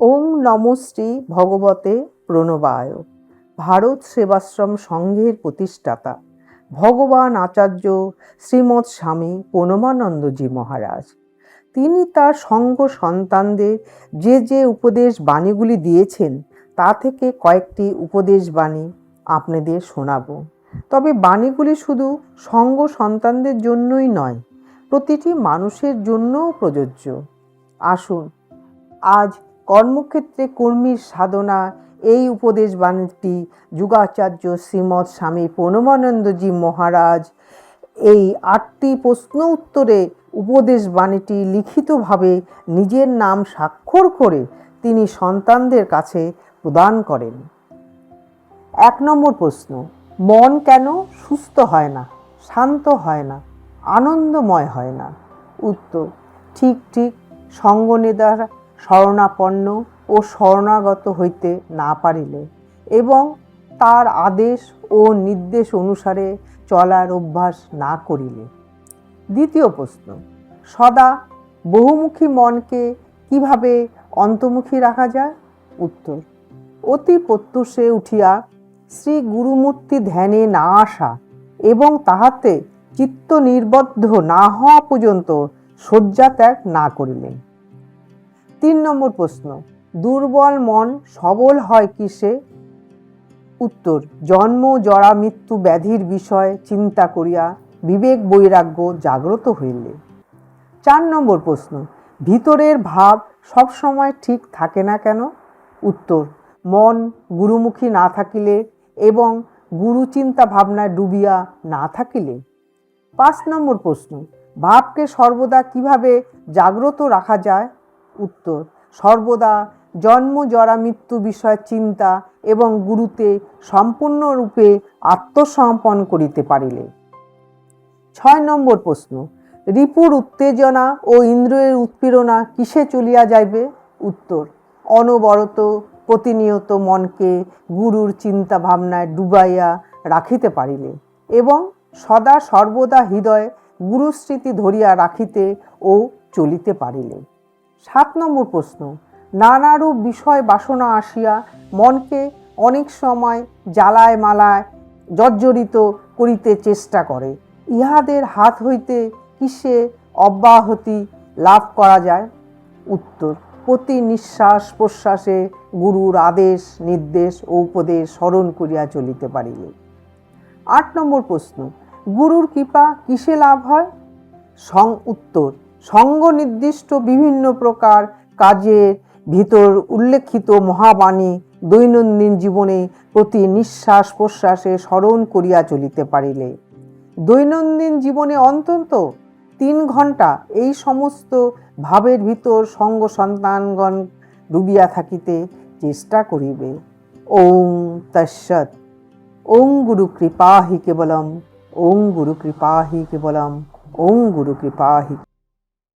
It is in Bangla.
ওং নমশ্রী ভগবতে প্রণবায়। ভারত সেবাশ্রম সংঘের প্রতিষ্ঠাতা, ভগবান আচার্য শ্রীমৎ স্বামী প্রণমানন্দজি মহারাজ। তিনি তার সঙ্গ সন্তানদের যে যে উপদেশ বাণীগুলি দিয়েছেন, তা থেকে কয়েকটি উপদেশ বাণী আপনাদের শোনাবো। তবে বাণীগুলি শুধু সঙ্গ সন্তানদের জন্যই নয়, প্রতিটি মানুষের জন্যও প্রযোজ্য। আসুন, আজ কর্মক্ষেত্রে কর্মীর সাধনা, এই উপদেশ বাণীটি যুগাচার্য শ্রীমৎ স্বামী প্রণবানন্দজি মহারাজ এই আটটি প্রশ্ন উত্তরে উপদেশ বাণীটি লিখিতভাবে নিজের নাম স্বাক্ষর করে তিনি সন্তানদের কাছে প্রদান করেন। এক নম্বর প্রশ্ন, মন কেন সুস্থ হয় না, শান্ত হয় না, আনন্দময় হয় না? উত্তর, ঠিক ঠিক, সঙ্গনেদার শরণাপন্ন ও শরণাগত হইতে না পারিলে এবং তার আদেশ ও নির্দেশ অনুসারে চলার অভ্যাস না করিলে। দ্বিতীয় প্রশ্ন, সদা বহুমুখী মনকে কীভাবে অন্তর্মুখী রাখা যায়? উত্তর, অতি প্রত্যুষে উঠিয়া শ্রী গুরুমূর্তি ধ্যানে না আসা এবং তাহাতে চিত্ত নির্বদ্ধ না হওয়া পর্যন্ত শয্যা ত্যাগ না করিলেন। তিন নম্বর প্রশ্ন, দুর্বল মন সবল হয় কিসে? উত্তর, জন্ম, জরা, মৃত্যু, ব্যাধির বিষয়, চিন্তা করিয়া বিবেক, বৈরাগ্য জাগ্রত হইলে। চার নম্বর প্রশ্ন, ভিতরের ভাব সবসময় ঠিক থাকে না কেন? উত্তর, মন গুরুমুখী না থাকিলে এবং গুরু চিন্তা ভাবনায় ডুবিয়া না থাকিলে। পাঁচ নম্বর প্রশ্ন, ভাবকে সর্বদা কীভাবে জাগ্রত রাখা যায়? উত্তর। সর্বদা জন্ম, জরা, মৃত্যু বিষয় চিন্তা এবং গুরুতে সম্পূর্ণরূপে আত্মসমর্পণ করিতে পারিলে। ছয় নম্বর প্রশ্ন, রিপুর উত্তেজনা ও ইন্দ্রিয়ের উৎপীড়না কিসে চলিয়া যাইবে? উত্তর, অনবরত প্রতিনিয়ত মনকে গুরুর চিন্তা ভাবনায় ডুবাইয়া রাখিতে পারিলে এবং সদা সর্বদা হৃদয়ে গুরুস্মৃতি ধরিয়া রাখিতে ও চলিতে পারিলে। সাত নম্বর প্রশ্ন, নানারূপ বিষয় বাসনা আসিয়া মনকে অনেক সময় জ্বালায় মালায় জর্জরিত করিতে চেষ্টা করে। ইহাদের হাত হইতে কিসে অব্যাহতি লাভ করা যায়? উত্তর, প্রতি নিঃশ্বাস প্রশ্বাসে গুরুর আদেশ, নির্দেশ ও উপদেশ স্মরণ করিয়া চলিতে পারিলে। আট নম্বর প্রশ্ন, গুরুর কৃপা কিসে লাভ হয়? সং উত্তর সঙ্গ নির্দিষ্ট বিভিন্ন প্রকার কাজের ভিতর উল্লেখিত মহাবাণী দৈনন্দিন জীবনে প্রতি নিঃশ্বাস প্রশ্বাসে স্মরণ করিয়া চলিতে পারিলে। দৈনন্দিন জীবনে অন্তত তিন ঘণ্টা এই সমস্ত ভাবের ভিতর সঙ্গ সন্তানগণ ডুবিয়া থাকিতে চেষ্টা করিবে। ওং তৎসৎ। ওং গুরু কৃপাহি কেবলম। ওং গুরু কৃপাহি কেবলম। ওং গুরু কৃপা হি